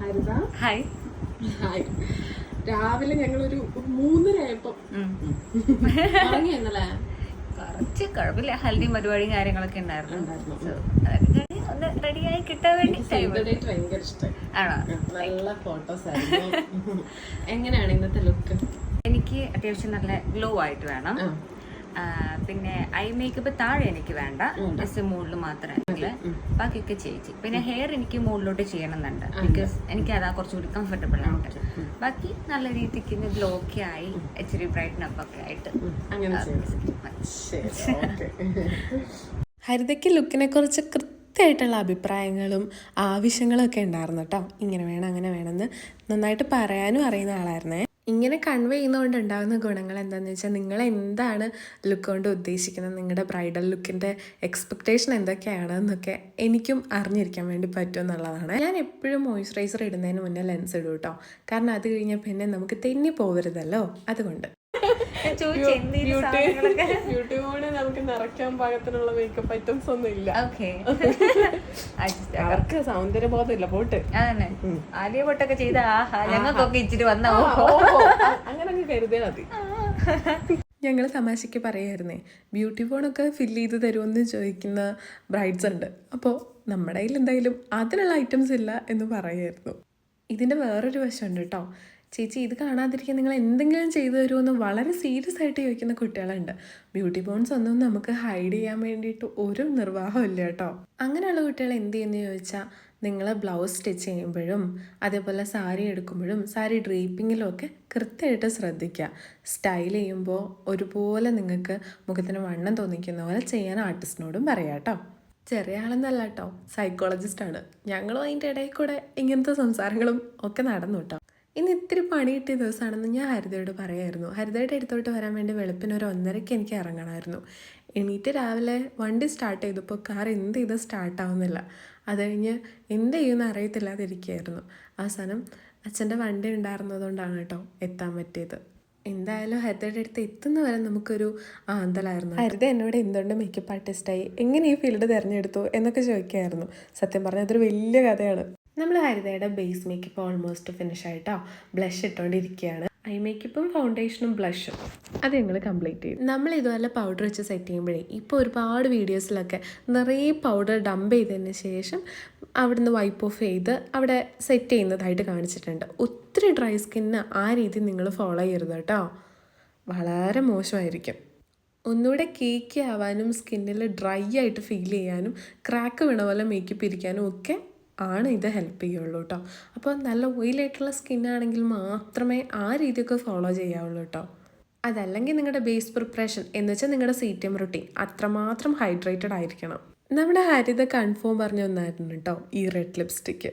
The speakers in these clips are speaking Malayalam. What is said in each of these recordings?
ഹരിത. ഹായ്. ഹായ്. രാവിലെ ഞങ്ങളൊരു മൂന്നര ആയപ്പോ ഇറങ്ങി എന്നല്ലേ കുറച്ച് കുഴപ്പമില്ല. ഹൽദി പരിപാടിയും കാര്യങ്ങളൊക്കെ ഉണ്ടായിരുന്നു. അതൊക്കെ ഒന്ന് റെഡിയായി കിട്ടാൻ വേണ്ടി ഭയങ്കര ഇഷ്ടമായി ആണോ? നല്ല ഫോട്ടോസ് എങ്ങനെയാണ് ഇന്നത്തെ ലുക്ക് എനിക്ക് അത്യാവശ്യം നല്ല ഗ്ലോ ആയിട്ട് വേണം. പിന്നെ ഐ മേക്കപ്പ് താഴെ എനിക്ക് വേണ്ട. ജസ്റ്റ് മുകളിൽ മാത്രമേ ബാക്കിയൊക്കെ ചേച്ചി. പിന്നെ ഹെയർ എനിക്ക് മുകളിലോട്ട് ചെയ്യണമെന്നുണ്ട്. ബിക്കോസ് എനിക്ക് അതാ കുറച്ചുകൂടി കംഫർട്ടബിൾ ആയിട്ട് ബാക്കി നല്ല രീതിക്ക് ഗ്ലോ ഒക്കെ ആയി ഇച്ചിരി ബ്രൈറ്റൻ അപ്പ് ഒക്കെ ആയിട്ട്. ഹരിതയ്ക്ക് ലുക്കിനെ കുറിച്ച് കൃത്യമായിട്ടുള്ള അഭിപ്രായങ്ങളും ആവശ്യങ്ങളും ഒക്കെ ഉണ്ടായിരുന്നു കേട്ടോ. ഇങ്ങനെ വേണം അങ്ങനെ വേണമെന്ന് നന്നായിട്ട് പറയാനും അറിയുന്ന ആളായിരുന്നേ. ഇങ്ങനെ കൺവേ ചെയ്യുന്നതുകൊണ്ട് ഉണ്ടാകുന്ന ഗുണങ്ങൾ എന്താണെന്ന് വെച്ചാൽ നിങ്ങൾ എന്താണ് ലുക്ക് കൊണ്ട് ഉദ്ദേശിക്കുന്നത്? നിങ്ങളുടെ ബ്രൈഡൽ ലുക്കിന്റെ എക്സ്പെക്റ്റേഷൻ എന്തൊക്കെയാണ് എന്നൊക്കെ എനിക്കും അറിഞ്ഞിരിക്കാൻ വേണ്ടി പറ്റും എന്നുള്ളതാണ്. ഞാൻ എപ്പോഴും മോയ്സ്ചറൈസർ ഇടുന്നതിന് മുന്നേ ലെൻസ് ഇടും കേട്ടോ കാരണം അത് കഴിഞ്ഞാൽ പിന്നെ നമുക്ക് തെന്നി പോകരുതല്ലോ അതുകൊണ്ട്. യൂട്യൂബിൽ നമുക്ക് നിറയ്ക്കാൻ പാകത്തിനുള്ള മേക്കപ്പ് ഐറ്റംസ് ഒന്നും ഇല്ല. ഓക്കെ. അവർക്ക് സൗന്ദര്യബോധം ഇല്ല പോട്ട് ആലിയ പൊട്ടൊക്കെ ചെയ്ത ആഹാ. ഞങ്ങൾക്കൊക്കെ ഇച്ചിരി വന്ന അങ്ങനെ അങ്ങ് കരുതിയാ മതി. ഞങ്ങൾ തമാശയ്ക്ക് പറയായിരുന്നേ ബ്യൂട്ടി ഫോണൊക്കെ ഫില്ല് ചെയ്ത് തരുമെന്ന് ചോദിക്കുന്ന ബ്രൈഡ്സ് ഉണ്ട്. അപ്പോൾ നമ്മുടെ കയ്യിൽ എന്തായാലും അതിനുള്ള ഐറ്റംസ് ഇല്ല എന്ന് പറയായിരുന്നു. ഇതിന്റെ വേറൊരു വശമുണ്ട് കേട്ടോ ചേച്ചി ഇത് കാണാതിരിക്കാൻ നിങ്ങൾ എന്തെങ്കിലും ചെയ്തു തരുമെന്ന് വളരെ സീരിയസ് ആയിട്ട് ചോദിക്കുന്ന കുട്ടികളുണ്ട്. ബ്യൂട്ടി ബോൺസ് ഒന്നും നമുക്ക് ഹൈഡ് ചെയ്യാൻ വേണ്ടിയിട്ട് ഒരു നിർവാഹമില്ല കേട്ടോ. അങ്ങനെയുള്ള കുട്ടികൾ എന്ത് ചെയ്യുന്നു ചോദിച്ചാൽ നിങ്ങൾ ബ്ലൗസ് സ്റ്റിച്ച് ചെയ്യുമ്പോഴും അതേപോലെ സാരി എടുക്കുമ്പോഴും സാരി ഡ്രീപ്പിങ്ങിലും ഒക്കെ കൃത്യമായിട്ട് ശ്രദ്ധിക്കുക. സ്റ്റൈൽ ചെയ്യുമ്പോൾ ഒരുപോലെ നിങ്ങൾക്ക് മുഖത്തിന് വണ്ണം തോന്നിക്കുന്ന പോലെ ചെയ്യാൻ ആർട്ടിസ്റ്റിനോടും പറയാം കേട്ടോ. ചെറിയ ആളെന്നല്ല കേട്ടോ സൈക്കോളജിസ്റ്റാണ് ഞങ്ങളും അതിന്റെ ഇടയിൽ കൂടെ ഇങ്ങനത്തെ സംസാരങ്ങളും ഒക്കെ നടന്നു കേട്ടോ. ഇന്ന് ഇത്തിരി പണി കിട്ടിയ ദിവസമാണെന്ന് ഞാൻ ഹരിതയോട് പറയായിരുന്നു. ഹരിതയുടെ അടുത്തോട്ട് വരാൻ വേണ്ടി വെളുപ്പിന് ഒരു ഒന്നരയ്ക്ക് എനിക്ക് ഇറങ്ങണമായിരുന്നു. എണീറ്റ് രാവിലെ വണ്ടി സ്റ്റാർട്ട് ചെയ്തപ്പോൾ കാർ എന്ത് ചെയ്ത് സ്റ്റാർട്ടാവുന്നില്ല അത് കഴിഞ്ഞ് എന്ത് ചെയ്യുമെന്ന് അറിയത്തില്ലാതിരിക്കുകയായിരുന്നു. അവസാനം അച്ഛന്റെ വണ്ടി ഉണ്ടായിരുന്നതുകൊണ്ടാണ് കേട്ടോ എത്താൻ പറ്റിയത്. എന്തായാലും ഹരിതയുടെ അടുത്ത് എത്തുന്ന വരെ നമുക്കൊരു ആന്തലായിരുന്നു ഹരിത എന്നോട് എന്തുകൊണ്ട് മേക്കപ്പ് ആർട്ടിസ്റ്റായി എങ്ങനെ ഈ ഫീൽഡ് തിരഞ്ഞെടുത്തു? എന്നൊക്കെ ചോദിക്കായിരുന്നു സത്യം പറഞ്ഞാൽ അതൊരു വലിയ കഥയാണ്. നമ്മൾ ഹരിതയുടെ ബേസ് മേക്കപ്പ് ഓൾമോസ്റ്റ് ഫിനിഷ് ആയിട്ടോ ബ്ലഷ് ഇട്ടുകൊണ്ടിരിക്കുകയാണ് ഐ മേക്കപ്പും ഫൗണ്ടേഷനും ബ്ലഷും അത് ഞങ്ങൾ കംപ്ലീറ്റ് ചെയ്തു. നമ്മൾ ഇതുപോലെ പൗഡർ വെച്ച് സെറ്റ് ചെയ്യുമ്പോഴേ ഇപ്പോൾ ഒരുപാട് വീഡിയോസിലൊക്കെ നിറയെ പൗഡർ ഡംപ് ചെയ്തതിന് ശേഷം അവിടുന്ന് വൈപ്പ് ഓഫ് ചെയ്ത് അവിടെ സെറ്റ് ചെയ്യുന്നതായിട്ട് കാണിച്ചിട്ടുണ്ട്. ഒത്തിരി ഡ്രൈ സ്കിന്നിന് ആ രീതി നിങ്ങൾ ഫോളോ ചെയ്യരുത് കേട്ടോ. വളരെ മോശമായിരിക്കും. ഒന്നുകൂടെ കേക്ക് ആവാനും സ്കിന്നിൽ ഡ്രൈ ആയിട്ട് ഫീൽ ചെയ്യാനും ക്രാക്ക് വീണ പോലെ മേക്കപ്പ് ഇരിക്കാനും ഒക്കെ ആണ് ഇത് ഹെൽപ്പ് ചെയ്യുള്ളൂ കേട്ടോ അപ്പോൾ നല്ല ഓയിലായിട്ടുള്ള സ്കിന്നാണെങ്കിൽ മാത്രമേ ആ രീതിയൊക്കെ ഫോളോ ചെയ്യാവുള്ളൂ കേട്ടോ അതല്ലെങ്കിൽ നിങ്ങളുടെ ബേസ് പ്രിപ്പറേഷൻ എന്ന് വെച്ചാൽ നിങ്ങളുടെ സി ടി റൊട്ടീൻ അത്രമാത്രം ഹൈഡ്രേറ്റഡ് ആയിരിക്കണം. നമ്മുടെ ഹരിത കൺഫേം പറഞ്ഞ ഒന്നായിരുന്നു കേട്ടോ ഈ റെഡ് ലിപ്സ്റ്റിക്ക്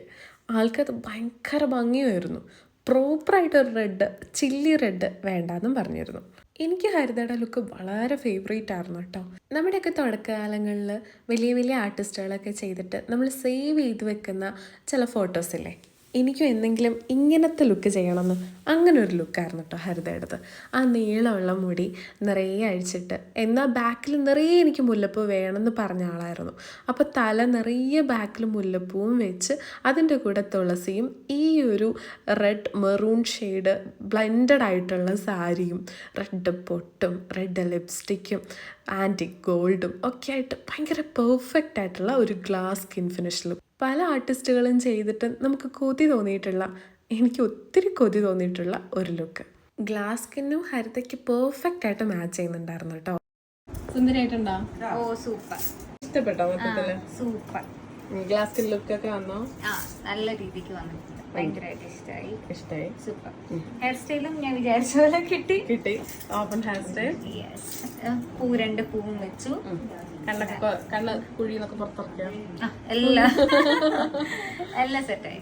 ആൾക്കത് ഭയങ്കര ഭംഗിയായിരുന്നു. പ്രോപ്പറായിട്ട് ഒരു റെഡ് ചില്ലി റെഡ് വേണ്ടെന്നും പറഞ്ഞിരുന്നു. എനിക്ക് ഹരിതയുടെ ലുക്ക് വളരെ ഫേവറേറ്റ് ആയിരുന്നു കേട്ടോ. നമ്മുടെയൊക്കെ തുടക്കകാലങ്ങളിൽ വലിയ വലിയ ആർട്ടിസ്റ്റുകളൊക്കെ ചെയ്തിട്ട് നമ്മൾ സേവ് ചെയ്ത് വെക്കുന്ന ചില ഫോട്ടോസ് ഇല്ലേ? എനിക്കും എന്തെങ്കിലും ഇങ്ങനത്തെ ലുക്ക് ചെയ്യണമെന്ന് അങ്ങനെ ഒരു ലുക്കായിരുന്നു കേട്ടോ ഹരിതയുടേത്. ആ നീളമുള്ള മുടി നിറയെ അഴിച്ചിട്ട് എന്നാൽ ബാക്കിൽ നിറയെ എനിക്ക് മുല്ലപ്പൂ വേണമെന്ന് പറഞ്ഞ ആളായിരുന്നു. അപ്പോൾ തല നിറയെ ബാക്കിൽ മുല്ലപ്പൂവും വെച്ച് അതിന്റെ കൂടെ തുളസിയും ഈ ഒരു റെഡ് മെറൂൺ ഷെയ്ഡ് ബ്ലെൻഡഡ് ആയിട്ടുള്ള സാരിയും റെഡ് പൊട്ടും റെഡ് ലിപ്സ്റ്റിക്കും ആന്റിക് ഗോൾഡും ഒക്കെ ആയിട്ട് ഭയങ്കര പെർഫെക്റ്റ് ആയിട്ടുള്ള ഒരു ഗ്ലാസ് സ്കിൻ ഫിനിഷ് ലുക്ക് പല ആർട്ടിസ്റ്റുകളും ചെയ്തിട്ട് നമുക്ക് കൊതി തോന്നിയിട്ടുള്ള എനിക്ക് ഒത്തിരി കൊതി തോന്നിയിട്ടുള്ള ഒരു ലുക്ക് ഗ്ലാസ് സ്കിന്നും ഹരിതയ്ക്ക് പെർഫെക്റ്റ് ആയിട്ട് മാച്ച് ചെയ്യുന്നുണ്ടായിരുന്നു കേട്ടോ. സുന്ദരിയായിട്ടുണ്ടോ? ഓ സൂപ്പർ ഇഷ്ടപ്പെട്ടോ മൊത്തത്തിൽ? സൂപ്പർ ഗ്ലാസ് സ്കിൻ ലുക്ക് ഒക്കെ വന്നോ? ആ നല്ല രീതിക്ക് വന്നിട്ടുണ്ട്. ഭയങ്കരമായിട്ട് ഇഷ്ടമായി ഇഷ്ടായി? സൂപ്പർ ഹെയർ സ്റ്റൈലും ഞാൻ വിചാരിച്ച പോലെ കിട്ടി. കിട്ടി. ഓപ്പൺ ഹെയർ സ്റ്റൈൽ പൂ രണ്ട് പൂവും വെച്ചു. കണ്ണൊക്കെ കണ്ണ് കുഴിന്നൊക്കെ പുറത്തിറക്കിയോ? ആ, എല്ലാം എല്ലാം സെറ്റായി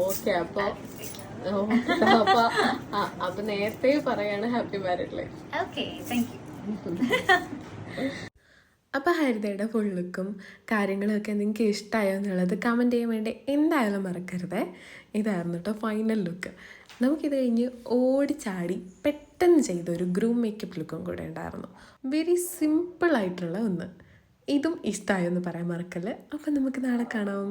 ഓക്കെ അപ്പൊ അപ്പൊ നേരത്തെ പറയാണ് happy married life okay thank you അപ്പോൾ ഹരിതയുടെ ഫുൾ ലുക്കും കാര്യങ്ങളൊക്കെ നിങ്ങൾക്ക് ഇഷ്ടമായോ എന്നുള്ളത് കമന്റ് ചെയ്യാൻ വേണ്ടി എന്തായാലും മറക്കരുത്. ഇതായിരുന്നു കേട്ടോ ഫൈനൽ ലുക്ക് നമുക്കിത് കഴിഞ്ഞ് ഓടിച്ചാടി പെട്ടെന്ന് ചെയ്ത ഒരു ഗ്രൂം മേക്കപ്പ് ലുക്കും കൂടെ ഉണ്ടായിരുന്നു. വെരി സിമ്പിൾ ആയിട്ടുള്ള ഒന്ന്. ഇതും ഇഷ്ടമായോ എന്ന് പറയാൻ മറക്കല്ലേ? അപ്പം നമുക്ക് നാളെ കാണാം.